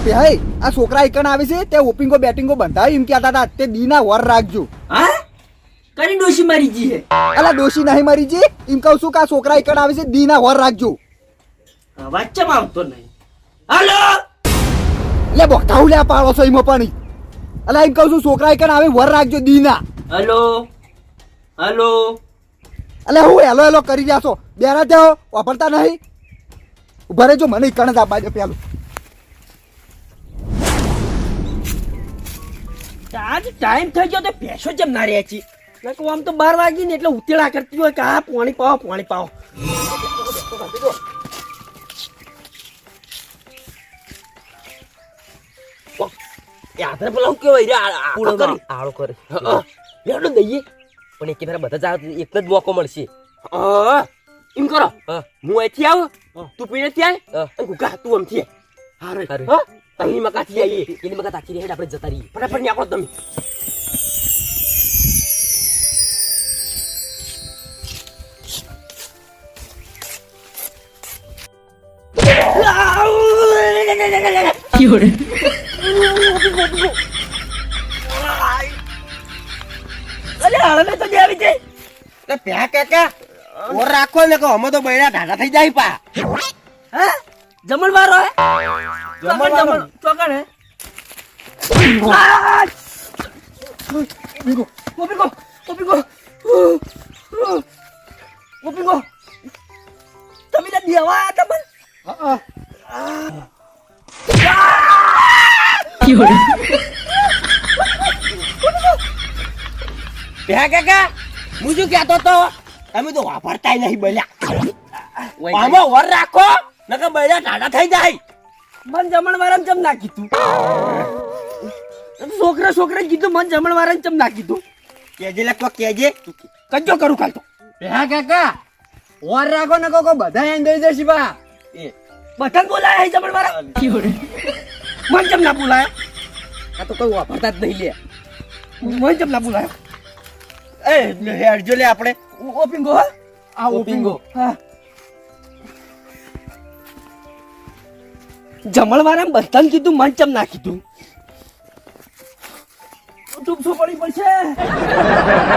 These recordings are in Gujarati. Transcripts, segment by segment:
ભાઈ આ છોકરા એકણ આવે છે તે ઓપિંગો બેટિંગો બંધાય એમ કહેતા હતા. તે દીના વર રાખજો. હા? કરી ડોશી મારી જી હે? અલા ડોશી નહીં મારી જી. એમ કહું છું કે આ છોકરા એકણ આવે છે દીના વર રાખજો. વાચ્ચમાં આવતો નહીં? હાલો! એટલે બોટાવું લે પાડો છો એમાં પણ. અલા એમ કહું છું છોકરા એકણ આવે વર રાખજો દીના. હલો? હલો? અલે હું હેલો હેલો કરી રહ્યા છો. બેરા જાઓ વાપરતા નહીં? ઊભા રહેજો મને એકણ જ આપવા દે પેલું. આજ ટાઈમ થઈ ગયો તો ભેંસો જેમ ના રહે છે. નકર આમ તો બાર વાગી ને એટલે ઉતેડા કરતી હોય કે આ પાણી પાવો પાણી પાવો યાત્રા પેલા હું કેવાય પૂળો કરી. આળો કરે. લેડો દઈએ. પણ એક ફેરા બધા જાવ એક જ મોકો મળશે. એમ કરો. હું. અહીંથી આવું? તું હા. અને ગુગા તું આમથી. હારે. હારે. હા? અહીં મકાથી આવીએ એની મગા તાકી હેડ આપણે જતા રહીએ ફટાફટ નીકળો તમે અરે હાલને તો આવી જાય એટલે પ્યા કાકા ઓર રાખો ને કહો અમે તો બૈરા ઢાઢા થઈ જાય પા હા જમણવારો હે જમણ ચોકણ હે ઓપીગો ઓપીગો ઓપીગો તમે તો દેવા તમે પ્યા કાકા હું શું કહેતો તો તમે તો વાપરતાય નહીં બલ્યા. આમાં વર રાખો નકર બૈરા ઢાઢા થઈ જાય. મન જમણવારામાં ચમ ના કીધું? છોકરા છોકરા કીધું મન જમણવારાને ચમ ના કીધું? કેજે લખો કેજે. કજો કરું કાલ તો. હા કાકા વર રાખો ને કોકો બધા એ દઈ જશે બા. બટન બોલાય જમણવારા મન જમ ના બોલાય? આ તો કોઈ વાપરતા જ નહીં લે. મન જમ ના બોલાય? એ હેડજો લે આપણે. ઓપિંગો હા? આ ઓપિંગો. હા. જમણવારામાં બધાને કીધું મન ચમ ના કીધું? ચૂપસો પડી પડશે.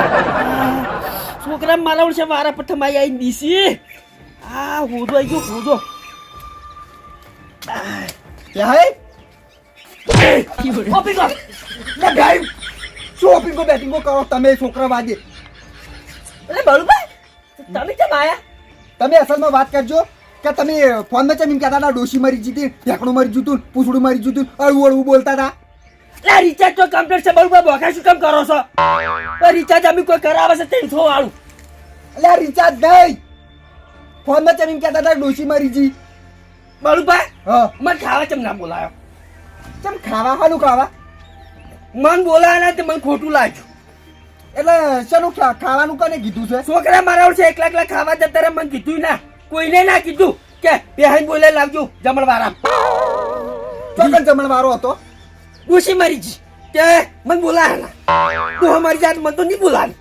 છોકરા મારા છે મારા પ્રથમ આઈ આઈ દીસી આ હોજો આઈ ગયો હોજો. ભાઈ ઓપિંગો લે ભાઈ શું ઓપિંગો બેટિંગો કરો તમે છોકરા વાગે. અરે બરોબર તમે કેમ આયા? તમે અસલમાં વાત કરજો. કે તમે ફોનમાં ચમ એમ કહેતા હતા ડોશી મરી જીતી ઢેકણું મરી જતું પૂછડું મરી જતું અળવું અળવું બોલતા હતા. એટલે રિચાર્જ તો કમ્પ્લીટ છે બરોબર બોખા શું કામ કરો છો? રિચાર્જ અમે કોઈ કરાવે છે ત્રણસો વાળું. એટલે રિચાર્જ નહીં. ફોનમાં ચમ એમ કહેતા હતા ડોશી મરી જી બળુભાઈ હા. મને ખાવા ચમ ના બોલાયો. ચમ ખાવા હાલું ખાવા? મન બોલાયા ના તે મને ખોટું લાગ્યું. એટલે શેનું ખાવાનું કને કીધું છે? છોકરા મારા છે એકલા એકલા ખાવા જતા મને કીધું ના. કોઈને ના કીધું કે બેહાઈ બોલે લાવજો જમણવારા. ચોકન જમણવારો હતો? ડોશી મારી જી કે મને બોલાયા તું અમારી જાત મને તો નહીં બોલાવી.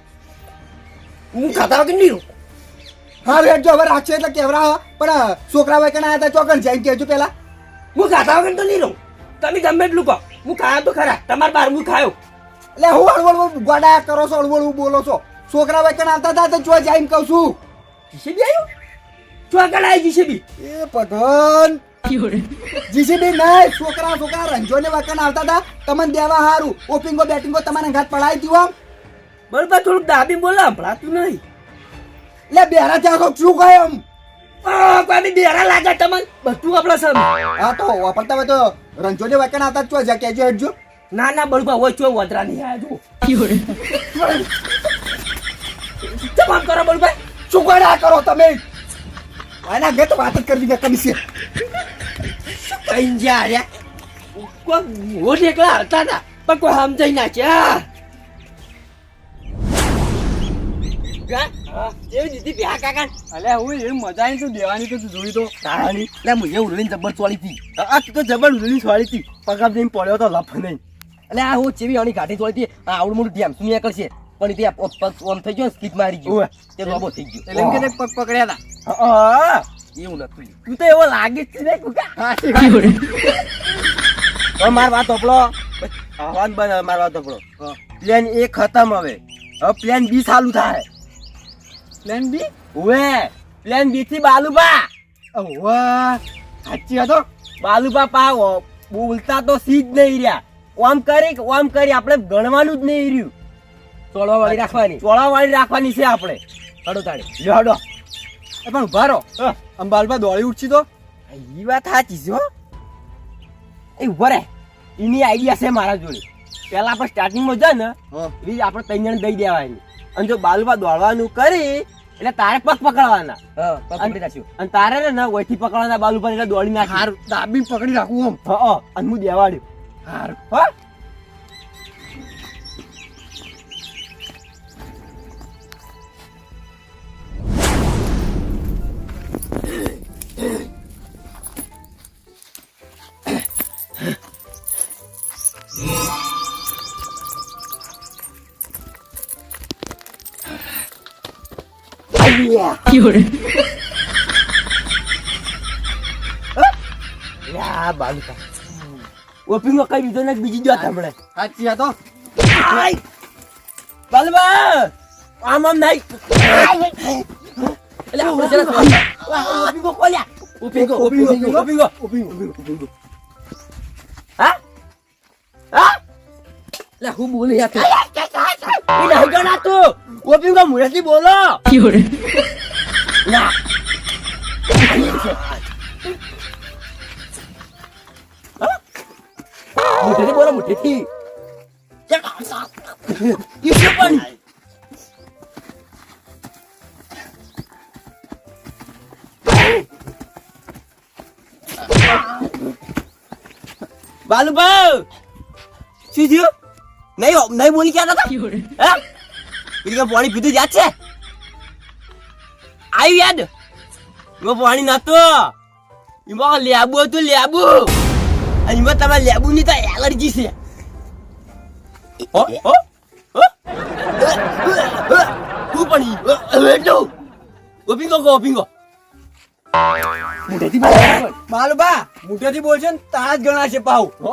હું ખાતા વગર નહીં હા રેડજો હવે રાખશે એટલે કેવરા પણ છોકરા વાય કણા હતા ચોકન જઈને કહેજો પેલા. હું ખાતા વગર તો નહીં રહું તમે ગમે એટલું કહો. હું ખાયો તો ખરા. તમારે બાર હું ખાયો. એટલે હું અળવળ ગોડા કરો છો અળવળ બોલો છો? છોકરા કણા આવતા હતા તો જો જઈને કહું છું. જીસીબી આવ્યું ચોકડ આવી જીસીબી. એ ભગવાન. જીસીબી નહીં છોકરા છોકરા રંજોને વકન આવતા હતા. તમને દેવા હારું. ઓપિંગો બેટિંગો તમારે ઘાત પડાવી દીધું આમ. બરોબર થોડુંક દાબી બોલો સંભળાતું નહીં. લે બેરા ત્યાં કોક શું કહે આમ? આ, બેરા લાગે તમને બધું આપણે સર હા તો વાપરતા હોય તો રંજોને વાકન આવતા જ ચો જા કેજો હેડજો. ના ના બરોબર હોય ચો વધરા નહીં આવ્યા જો તમામ કરો બળભાઈ શું કરો તમે? આના ઘેર તો વાત જ કરવી કે કમી છે. કઈ જ્યાં રહ્યા કોઈ હોટ એકલા હતા હતા પણ કોઈ સમજાઈ ના છે કેવી દીધી પ્યા કાકા અલે હું એ મજા આવી તું દેવાની તો જોઈ તો. તારાની. લે મુજે ઉડલીને જબર ચોળી હતી આ તું તો જબર ઉડલી હતી પગાર જઈને પડ્યો તો લફ નહીં. એટલે આ હું ચેવી આની ગાડી ચોળી હતી આવડું મોટું ધ્યાન શું કરશે પણ ત્યાં પગ ઓમ થઈ ગયો સ્કીપ મારી ગયો. ઓવે. તે લોબો થઈ ગયો. એટલે એમ કે પગ પકડ્યા હતા એવું નતું તું તો એવો લાગે જ છે કુકા માર વાત ઓપલો વાત બન માર વાત ઓપલો પ્લેન એ ખતમ હવે. હવે પ્લેન બી ચાલુ થાય. પ્લેન બી? હવે પ્લેન બી થી બાલુબા વાહ સાચી હતો બાલુબા પાવો. બોલતા તો સી જ નહીં રહ્યા. ઓમ કરી કે ઓમ કરી આપણે ગણવાનું જ નહીં રહ્યું. તોડવા વાળી રાખવાની. ચોળા વાળી રાખવાની છે આપણે. હડો તાળી. એ પણ ઊભા રહો. હા. દોડી ઉઠછી તો? એ વાત સાચી છે એ ઊભા રે એની આઈડિયા છે મારા જોડે. પેલા આપણે સ્ટાર્ટિંગમાં જાય ને એ આપણે ત્રણ જણ દઈ દેવાની. અને જો બાલુબા દોડવાનું કરી એટલે તારે પગ પકડવાના. અને તારે ને ઓછી પકડવાના બાલુ બાલુબા એટલે દોડી નાખ. હાર દાબી પકડી રાખવું આમ. હા અને હું દેવાડ્યું. હારું. હા? યા બાલુકા。ઓપીંગો કઈ દીધો ને બીજી જો હમણે સાચી હતો આય બાલુબા આમ આમ નહીં એટલે આપણે જરા ઓપીંગો ગો, ઓપીંગો ઊભી ગો. ઓપીંગો ઊભી હા હા એટલે હું બોલી યાર તું. એ નહીં ગણા તું ઓપીંગો મુરેથી બોલો ના મુઠ્ઠીથી બોલો મુઠ્ઠીથી ઈ પણ બાલુબા શું થયું નહીં નહીં બોલી ક્યાં હતા કે પાણી પીધું યાદ છે? આવ્યું યાદ? એમાં પાણી નતો એમાં લેબુ હતું લેબુ. અને એમાં તમારે લેબુ ની તો એલર્જી છે. તું પણ તો ઓપિંગો કો ઓપિંગો મુઠ્ઠીથી બોલો બાલુબા મોટેથી બોલશે ને તારા જ ગણાશે પાવ હો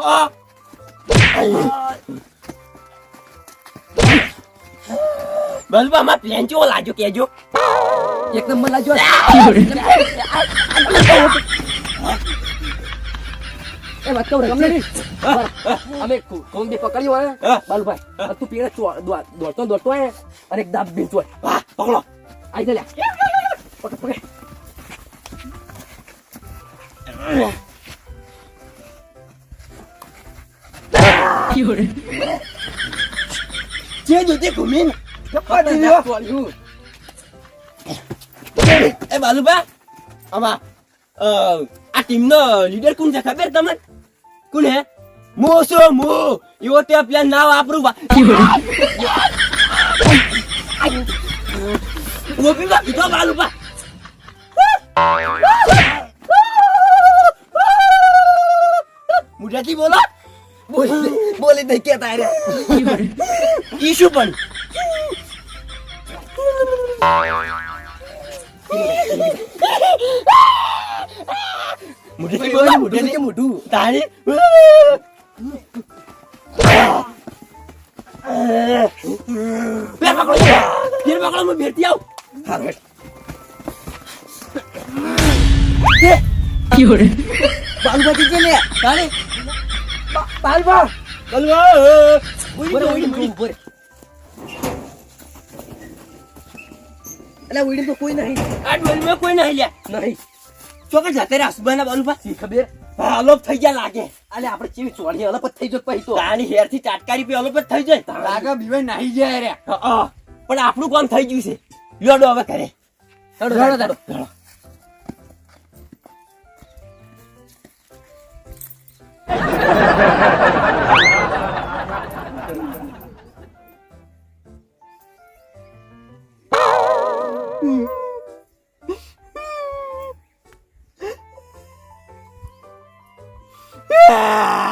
બલબા માં પ્લેન ચેવો લાગ્યો કેજો એક નંબર લાજો એ વાત કહું રમણી. અમે કોમ બે પકડ્યો હા. બાલુભાઈ તું દોડ- દોડતો દોડતો હોય. અને એક દાબ બી ચોય વાહ પકડો. આઈ જા લ્યા. પકડ પકડ. જે જોતે ઘૂમીને. એ બાલુબા આમાં આ ટીમ નો લીડર કોણ છે ખબર તમને કોણ હે મો છો મો એવો તે પ્લાન ના વાપરું બા ઓપી બા કીધો બાલુબા મુઢાથી બોલો બોલી બોલી નહીં કેતા રે પણ મોઢું કે મોઢું તારી બે પકડો ફેર પકડો હું ફેરતી આવ હારું હેડ. બાલુભાઈ કે લે તારે બાલુભા બલવા બોલ બોલ બોલ બોલે એટલે ઉડી તો કોઈ નહીં. આ ડોલમાં કોઈ નહીં લે નહીં. ચોકે જતે રે હસબાના બાલુભા શી ખબર? અલોપ થઈ ગયા લાગે. અલે આપણે ચીવી ચોળી અલગ થઈ જો પછી તો. તાણી હેરથી ચાટકારી પે અલપ થઈ જાય લાગે બીવે નહીં જાય રે હા, પણ આપણું કામ થઈ ગયું છે. લોડો હવે કરે હેડો, હેડો, હેડો. Ah 아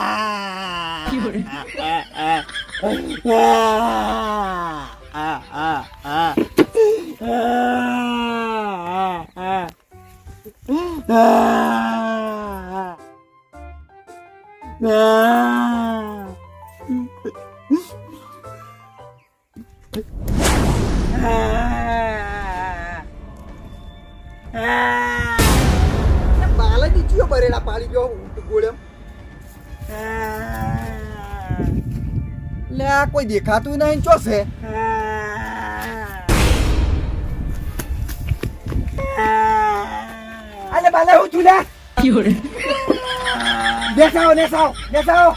કોઈ દેખાતું નહીં, ચો છે? અલે બાલે, હું છું લે. બેસાવો બેસાવો બેસાવો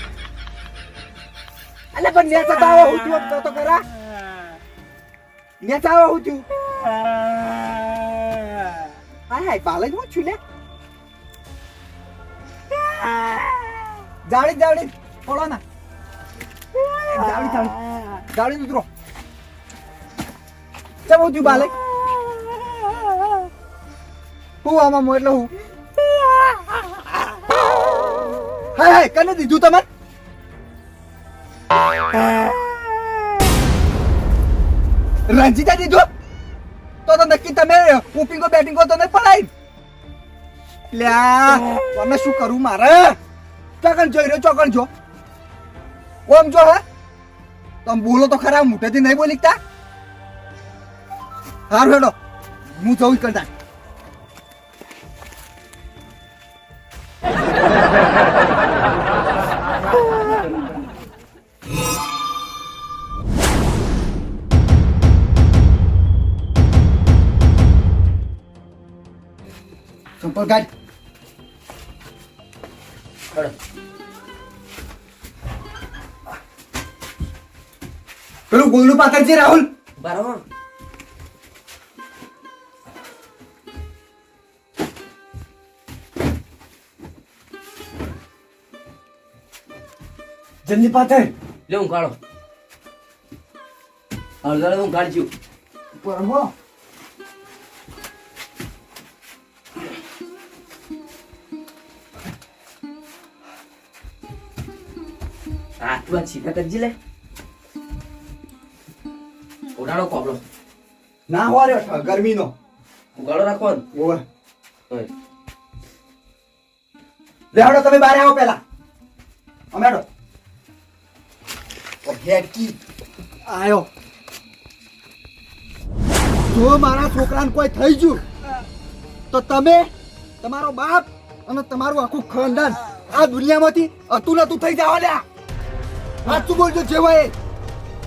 અલે પણ નેચા આવો હું છું તો કરા નેચા આવો હું છું. હાય હાય, બાલે, હું છું લે. જાળી જાળી પડો ના. જાળી જાળી જાળી ઉતરો. ચમ હું બાલે? હું આમાં એટલે હું? હાય હાય કને દીધું તમે રંજીતા દીધું? તો તો નક્કી તમે ઉપીંગો બેટિંગો તને પડાય લ્યા તમે શું કરું મારે? ચોકન જોઈ રહ્યો ચોકન જો. ઓમ જો હે. તમે બોલો તો ખરા મોટેથી નહીં બોલી શકતા? હારું હેડો હું જવું કરતા સંપર્ક પેલું ગોયલું પાથર છે રાહુલ? બરાબર. જલ્દી પાથર. લે હું કાઢો અડધા હું કાઢજો બરાબર આટલું આ છીકા કરજી લે. ઉડાડો કોબળો. ના હો રે ગરમીનો. ઉગાડો રાખો ઓવે. લેવડો તમે બારે આવો પેલા. અમેડો હેડો. ઓ ભેટકી. આયો. જો મારા છોકરાને કોઈ થઈ ગયું તો તમે તમારો બાપ અને તમારું આખું ખાનદાન આ દુનિયામાંથી હતું નતું થઈ જાવ લ્યા સાચું બોલજો જેવા એ.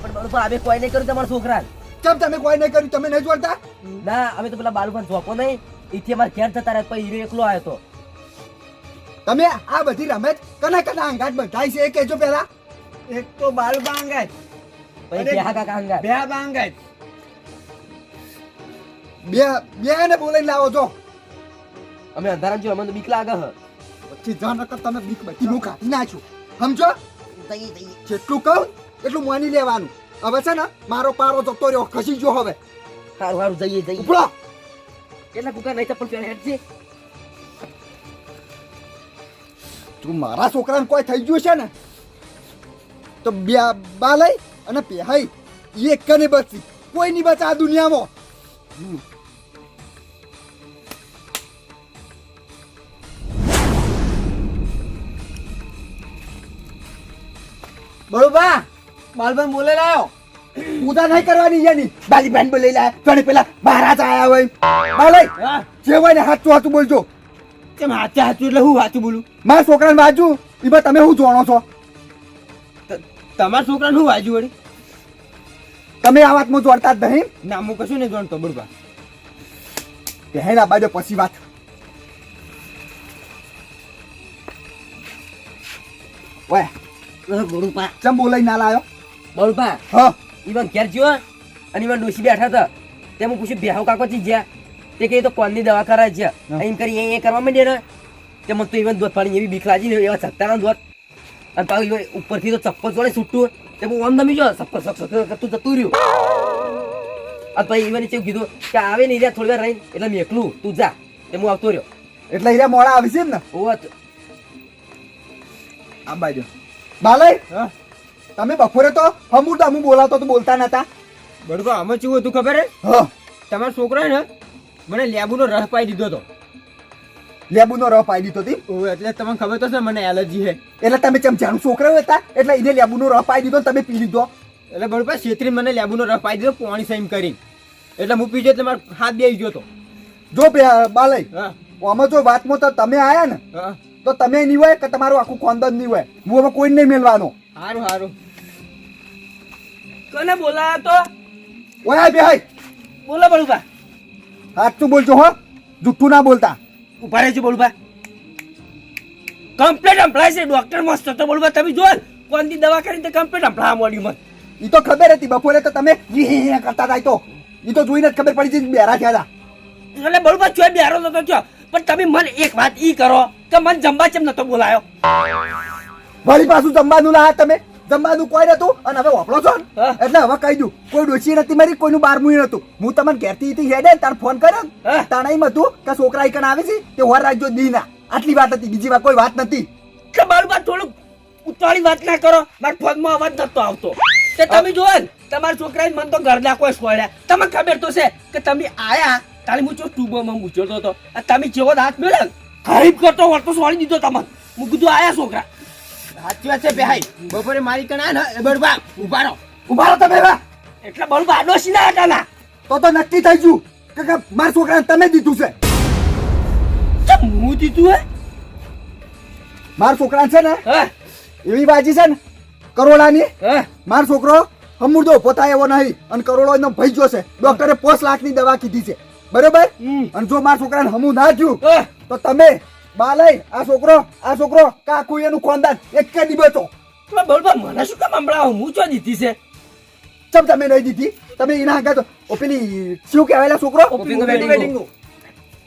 પણ બરોબર અમે કોઈ નહીં કર્યું તમારા છોકરા કેમ તમે કોઈ નહીં કર્યું? તમે નહીં જોડતા? ના અમે તો પેલા બાલુ પણ જોપો નહીં. એથી અમારે ઘેર જતા રહ્યા પછી હીરો એકલો આવ્યો તો. તમે આ બધી રમત કના કના અંગાટ બંધાય છે એ કહેજો પેલા એક તો બાલ બાંગાય પછી અરે, બેહા કાકા હંગાત. બે બાંગાય બે બે ને બોલાઈને લાવો છો અમે અંધારામાં જો અમને તો બીક લાગે હ. પછી જાણ નકર તમે બીક બધી નું કાઢી નાખ્યું સમજો? જેટલું કહું એટલું માની લેવાનું. હવે છે ને મારો પારો જતો રહ્યો ખસી ગયો હવે. સારું સારું જઈએ જઈએ. ઉપડો. એટલે કુકા નહીં ચપ્પલ પહેરે હેડ તું મારા છોકરાને કોઈ થઈ ગયું છે ને તો બે બા લઈ અને પેહાઈ. એ એક નહીં બચી. કોઈ નહીં બચે આ દુનિયામાં. બરોબર બાલબન બોલે લાયો ઉદા નહીં કરવાની એની. બાલી બેન બોલે લાયા તને પેલા મહારાજ આયા હોય બા જે હોય ને હાચું હાચું બોલજો. કેમ હાચે હાચું એટલે હું હાચું બોલું? મારા છોકરાને વાંચું એમાં તમે શું જાણો છો? તમારા છોકરાને હું વાંચ્યું વળી? તમે આ વાતમાં જોડતા જ નહીં. ના હું કશું નહીં જોડતો બરોબર. પહેલા બાજુ પછી વાત. ઓય. ગુરુપા ચમ બોલાઈ ના લાયો? બરોબર હા? ઈવન ઘેર જ્યો અને ઈવન ડોસી બેઠા હતા. તે હું પૂછ્યું બેહો કાકો ચી જ્યા? તે કહે તો કોણની દવા કરાય છે. એમ કરી એ કરવા માંડે ને? તે મને તો ઈવન દોત પાડી એવી બીક લાગી ને એવા ચકતાના દોત. અને પાછું ઉપરથી તો ચપ્પલ જોડે છૂટું. તે હું ઓમ દમી જો ચપ્પલ સક કરતું જતું રહ્યું. અને પછી ઈવન ચેવું કીધું કે આવે ને રહ્યા થોડી વાર રહીને એટલે મેં એકલું તું જા. તે હું આવતો રહ્યો. એટલે હીરા મોડા આવી છે ને? ઓવા તો આ બાજુ. બાલય? હા. તમે બપોરે તો અમુર હું બોલાવતો તો બોલતા નતા. બરોબર આમાં શું હતું ખબર હે? હા. તમારો છોકરો ને મને લેબુનો રસ પાઈ દીધો તો લેબુનો રફ પાઈ દીધો હતી ઓવે, એટલે તમને ખબર તો છે મને એલર્જી છે એટલે તમે ચમ જાણું છોકરા હતા? એટલે એને લેબુનો રસ પાઈ દીધો તમે પી લીધો. એટલે બરોબર છેતરી મને લેબુનો રસ પાઈ દીધો પોણી સહીમ કરી. એટલે હું પીજો એટલે મારો હાથ બે ગયો તો જો બાલય હા. આમાં જો વાતમાં તો તમે આયા ને હા. તો તમે નહીં હોય કે તમારું આખું ખાનદાન નહીં હોય. હું હવે કોઈ નહીં મેળવાનો સારું સારું કોને બોલાયા તો ઓય બે હાય બોલો બળુભા. સાચું બોલજો હો. જુઠ્ઠું ના બોલતા. ઊભા રહેજો બળુભા. કમ્પ્લેટ સંભળાય છે ડોક્ટર મસ્ત તો બળુભા. તમે જો કોનથી દવા કરીને તો કમ્પ્લેટ સંભળાવા મોડી મત એ તો ખબર હતી બપોરે તો તમે કરતા હતા તો. એ તો જોઈને જ ખબર પડી જઈ બેરા થયા હતા. એટલે બળુભા ચોય બેરો નતો થયો. પણ તમે મને એક વાત ઈ કરો કે મને જમવા ચેમ નતો બોલાયો? વળી પાછું જમવાનું ના તમે? જમવાનું કોઈ નતું અને હવે વાપરો છો એટલે હવે કહી દઉં કોઈ ડોસી નથી મારી કોઈનું બારમું નતું. હું તમને ઘેરથી હતી હેડે તાર ફોન કર્યો ને, હા. તાણે એમ હતું કે છોકરા ઈકન આવે છે તે હોર રાખજો દીના. આટલી વાત હતી બીજી વાત કોઈ વાત નથી. કે બળુભા થોડુંક ઉતાળી વાત ના કરો મારા ફોનમાં અવાજ નતો આવતો. તે તમે જોવો ને તમારા છોકરાએ મને તો ઘરના કોઈ છોડ્યા. તમને ખબર તો છે કે તમે આયા તારે હું ચો ટ્યુબમાં મૂક્યો હતો. તમે જેવો હાથ મેળ્યો ખરીબ કરતો વળતો સોળી દીધો તમને. હું કીધું આયા છોકરા. સાચી વાત છે ભાઈ. બપોરે મારી કણા ને બળવા ઊભા રહો. ઊભા રહો તમે એટલે બળવા આડોશી ના હતા ના તો તો નક્કી થઈ ગયું કે મારા છોકરાને તમે દીધું છે. હું દીધું હે? મારા છોકરા છે ને હા? એવી બાજી છે ને કરોડાની હા? મારો છોકરો હમુરદો પોતા એવો નહીં અને કરોડો એનો ભાઈ ગયો છે. ડોક્ટરે પોસ લાખની દવા કીધી છે. બરોબર. અને જો મારા છોકરાને હમું ના થયું તો તમે બાલય આ છોકરો આ છોકરો કાકુ એનું ખાનદાન એક કે દી બચો તો બળુભા મને શું કામ હમણાં હું ચો દીધી છે? ચમ તમે નહીં દીધી? તમે એના આગળ તો પેલી શું કહેવાયેલા છોકરો? વેડિંગ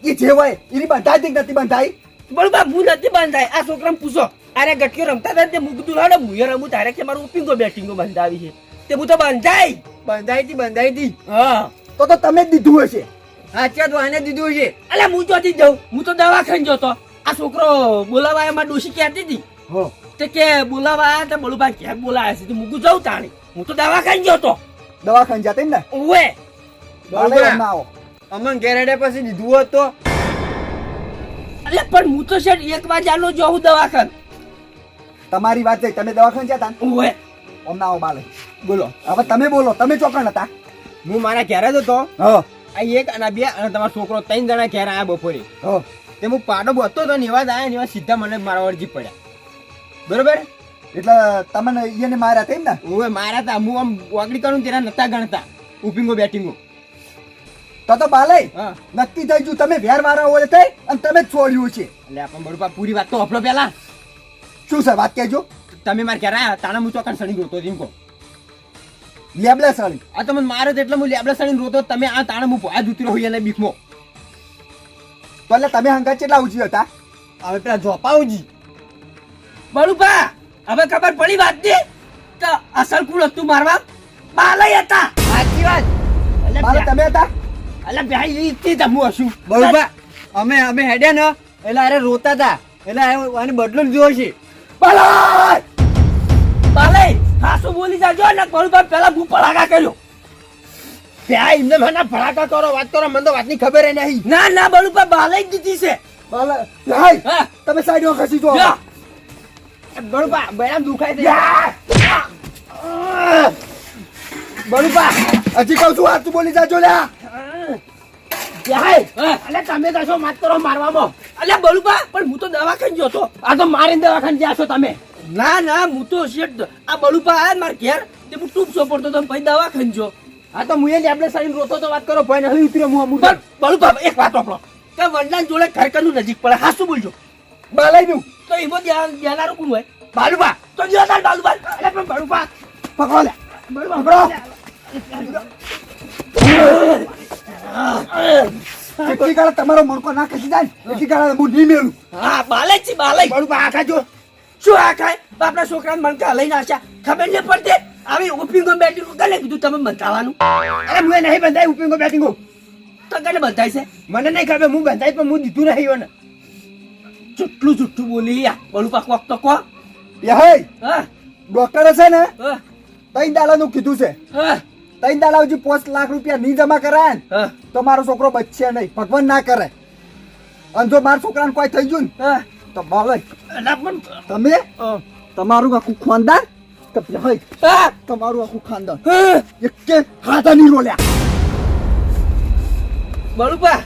એ જે હોય એની બંધાઈ હતી નથી બંધાઈ બળુભા હું નથી બંધાઈ આ છોકરાને પૂછો અરે ગટકીઓ રમતા હતા તે મૂકતું લાડો? હું એ રમું તારે કે મારું ઉપિંગો બેટિંગો બંધાવી છે? તે હું તો બંધાય બંધાઈ હતી બંધાઈ હતી હા. તો તો તમે જ દીધું હશે. સાચા તો આને દીધું છે અલ્યા હું ચોથી જઉં. હું તો દવાખાને જતો. આ છોકરો બોલાવા એમાં ડોશી કહેતી હતી. હો. તે કે બોલાવા આયા તો બળુભા ક્યાં બોલાવે છે? તો મૂકું જવું તાણી. હું તો દવાખાને જતો દવાખાને જતે ને? ના અમન ગેરેડે પછી દીધું હોત તો. અલે પણ હું તો શેઠ એક વાગ્યાનો જોઉં દવાખાન. તમારી વાત છે તમે દવાખાને જતા ને? ઓવે ઓમ ના આવો બાલય બોલો. હવે તમે બોલો તમે ચોકણ હતા હું મારા ઘેરે જ હતો. હા. આ એક અને બે અને તમારો છોકરો ત્રણ જણા ઘેર આયા બપોરે. હા. તે હું પાડો બોતો તો ને એવા જ આવ્યા ને એવા સીધા મને મારા વળજી પડ્યા. બરોબર? એટલે તમને એને માર્યા તેમ ને? હવે મારા તા હું આમ વાગડી કરું તેના નતા ગણતા. ઉપિંગો બેટિંગો તો તો બાલય હા. નક્કી થઈ ગયું તમે વેર મારા હોય થઈ અને તમે જ છોડ્યું છે. એટલે આપણે બરોબર પૂરી વાત તો હફળો પેલા. શું સર વાત કહેજો. તમે મારા ક્યારે આવ્યા તાણા હું ચોકન સણી રોતો જીમ કહો. લેબડા સાળી. આ તમને મારે તો એટલે હું લેબલા સણી રોતો. તમે આ તાણા હું ભોયા જૂતરો હોય એને બીકમો. તો એટલે તમે હંગા કેટલા ઉજી હતા? હવે પેલા જોપાવજી બળુભા હવે ખબર પડી વાતની તો અસલ કુલ હતું મારવા? બાલય હતા. સાચી વાત. એટલે બાલા તમે હતા? એટલે ભાઈ ઈ તમુ હશું. બરુપા અમે અમે હેડ્યા ને. એટલે અરે રોતા હતા એટલે આને બદલો જોયો છે બાલય! બાલય હાસુ બોલી જાજો ને બળુભા પેલા ભૂપળાગા કર્યો. ત્યાં એમને મને ભડાકા કરો વાત કરો મને તો વાતની ખબર એ નહીં. ના ના બાલય જ દીધી છે. બાલય હા. તમે સાઈડમાં ખસી જો. બળુપા બરામ દુખાય છે! બરોબર હજી કહું છું હાથ બોલી જાજો લ્યા. એટલે તમે કશો વાત કરો મારવામાં. અલ્યા બળુભા પણ હું તો દવાખાને ગયો તો. આ તો મારીને દવાખાને ગયા છો તમે. ના ના હું તો શેઠ આ બળુપા આયા મારા ઘેર તે હું ટૂંક સોપડતો તો પછી દવાખાને જો આ તો મુએ લેબડે સાઈન રોતો તો વાત કરો ભાઈ નહીં ઉતર્યો હું અમુક પણ બળુભા એક વાત આપણો કે વડલા જોડે ઘરકરનું નજીક પડે. હા શું બોલજો? બાલયનું તો એમાં ધ્યાન ધ્યાનારું કોણ હોય? બાલુબા. તો જો તાર બાલુબા. અરે પણ બાલુબા પકડો લે. બાલુબા પકડો. કેટલી ગાળા તમારો મણકો ના ખસી જાય એટલી કાળે હું નહીં મેલું. હા બાલે છે બાલે બાળું આખા જો શું આખા બાપના છોકરાને મણકા લઈને આશા ખબર નહીં પડતી? આવી ઉપિંગો બેટિંગ કને કીધું તમે બંધાવાનું? અરે મુએ નહીં બંધાય ઉપિંગો બેટિંગો તો કને બંધાય છે? મને નહીં ખબર હું બંધાય પણ હું દીધું નહીં ને જુઠ્ઠું જુઠ્ઠું બોલી યા બળુપા કોક તો કો એ હે હા. ડોક્ટરે છે ને તઈ દાડાનું કીધું છે. હા. ત્રણ દાડા હજી પાંચ લાખ રૂપિયા નહીં જમા કરાય ને હા. તો મારો છોકરો બચશે નહીં. ભગવાન ના કરે. અને જો મારા છોકરાને કોઈ થઈ ગયું ને હા. તો પણ તમે? તમારું આખું ખાનદાન તો ભાઈ તમારું આખું ખાનદાન. એકે કે નહીં રોલ્યા. બળુપા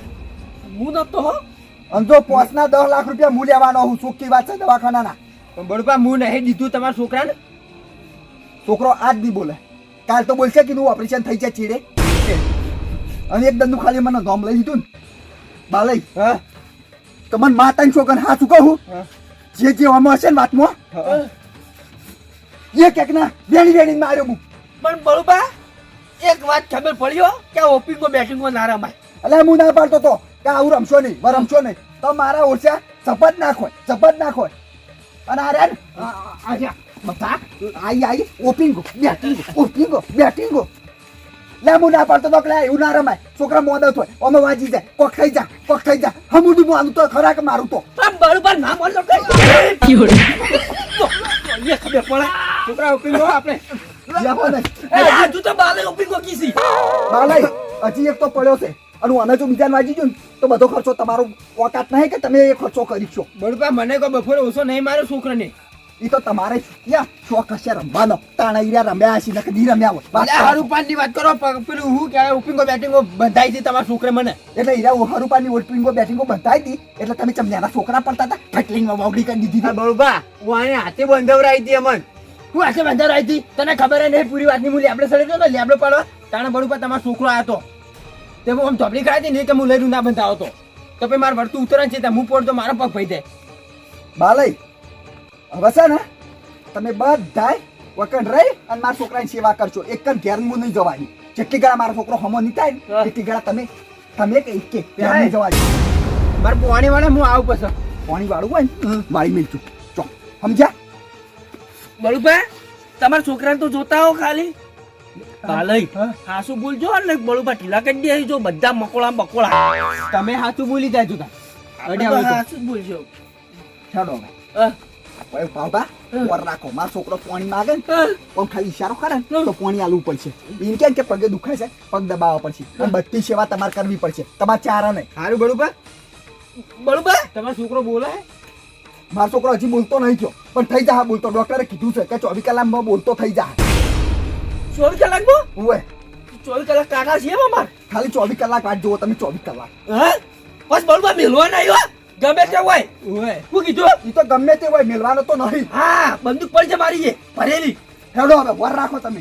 હું નતો હો. અને જો પોસના દસ લાખ રૂપિયા હું લેવાનો હું ચોખ્ખી વાત છે દવાખાનાના. પણ બળુપા હું નહીં દીધું તમારા છોકરાને. છોકરો આજ નહીં બોલે. કાલ તો બોલશે કે નું ઓપરેશન થઈ જાય ચીડે. અને એક દંડનું ખાલી મને ગમ લઈ લીધું ને. બાલઈ હા. તો મને માતાની છોકરાને હા શું કહું? જે જે આમાં હશે ને વાતમાં. એ ક્યાંક ના વેણી વેણી માર્યો હું પણ બળુબા એક વાત ખબર પડ્યો કે ઓપનિંગમાં બેટિંગમાં ના રમાય એટલે હું ના પાડતો તો કે આવું રમશો નહીં વ રમશો નહીં. તો મારા ઓછા ચપત નાખો ચપત નાખો. અને આ રેન ને, આ- આ- આ રહ્યા, બધા આઈ આઈ ઓપિંગો બેટિંગ ઓપિંગો બેટિંગો. લે હું ના પાડતો તો કે એવું ના રમાય. છોકરા મોદા હોય અમે વાજી જાય કોક થઈ જા કોક થઈ જા. હમુદું માનું આનું તો ખરાક મારું તો? બળુબા ના બોલો? કઈ એ ખબર પડે. છોકરા આપણે. લેવો નહીં. એ હજુ તો બાલે ગયો કીસી બાલાઈ હજી એક તો પડ્યો છે. અને આને જો બીજાને વાજી ગયું ને તો બધો ખર્ચો તમારો ઓકાત નહીં કે તમે એ ખર્ચો કરી છો. બળપા મને કોઈ બફોરે ઓછો નહીં મારો છોકરાને. એ તો તમારે યા શોખ હશે રમવાનો. તાણા ઈરા રમ્યા હશે નક દી રમ્યા હોય હરુપાન પાંચની વાત કરો પેલું હું કે ઓપિંગો બેટિંગો બંધાઈ હતી તમારા છોકરા મને. એટલે ઈરા હરુપાનની ઓપિંગો બેટિંગો બંધાઈ હતી એટલે તમે ચમન્યાના છોકરા પડતા હતા? ફટલિંગમાં વાવડી કરી દીધી. બળપા હું આને હાથે બંધવરાઈ હતી અમન. હું હાથે બંધવરાઈ હતી તને ખબર નહીં પૂરી વાતની હું આપણે સડી ને લેબડો પાડવા? તાણા બળપા તમારો છોકરો આવ્યો હતો તે હું આમ ધોબડી ખાઈ હતી ને કે હું લઈ ના બંધાવો હતો તો પછી મારે વળતું ઉતરણ છે તે હું પડતો મારો પગ ભાઈ દે બાલઈ હવે છે ને તમે બધાય વકન રહી અને મારા છોકરાની સેવા કરશો એક જ ઘેર હું નહીં જવાની. જેટલી ગળા મારો છોકરો હમો નહીં થાય ને એટલી ગળા તમે તમે કે એક કે ઘેર નહીં જવાની. મારે પાણી વાળા હું આવું પછી. પાણી વાળું હોય ને મારી મિલતું ચો સમજ્યા? બળુબા તમારા છોકરાને તો જોતા હો ખાલી. બાલઈ હા? હાસુ બોલજો ને બળુભા ઢીલા કરી દે જો બધા મકોળા બકોળા તમે હાસુ બોલી જાય તું તાર. અડે હાસુ બોલજો. હેડો હવે. હા. બાબા ઓર રાખો માર છોકરો પાણી માંગે ને. ખાલી ઈશારો કરે ને તો પાણી આલવું પડશે. એમ કેમ કે પગે દુખાય છે પગ દબાવવા પડશે. અને બધી સેવા તમારે કરવી પડશે. તમારે ચારા નહીં. હારું બળપા બળુબા તમારો છોકરો બોલે? મારો છોકરો હજી બોલતો નહીં થયો. પણ થઈ જા બોલતો. ડોક્ટરે કીધું છે કે ચોવીસ કલાકમાં બોલતો થઈ જા ચોવીસ કલાકમાં? ઉવે. ચોવીસ કલાક કાકા છે માર? ખાલી ચોવીસ કલાક વાત જુઓ તમે ચોવીસ કલાક. હા? બસ બળુબા મેલવા નહીં આવ્યો ગમે તે હોય. ઓય હું કીધું એ તો ગમે તે હોય મેલવાનો તો નહીં. હા બંદૂક પડી છે મારી છે ભરેલી. હેડો હવે વર રાખો તમે.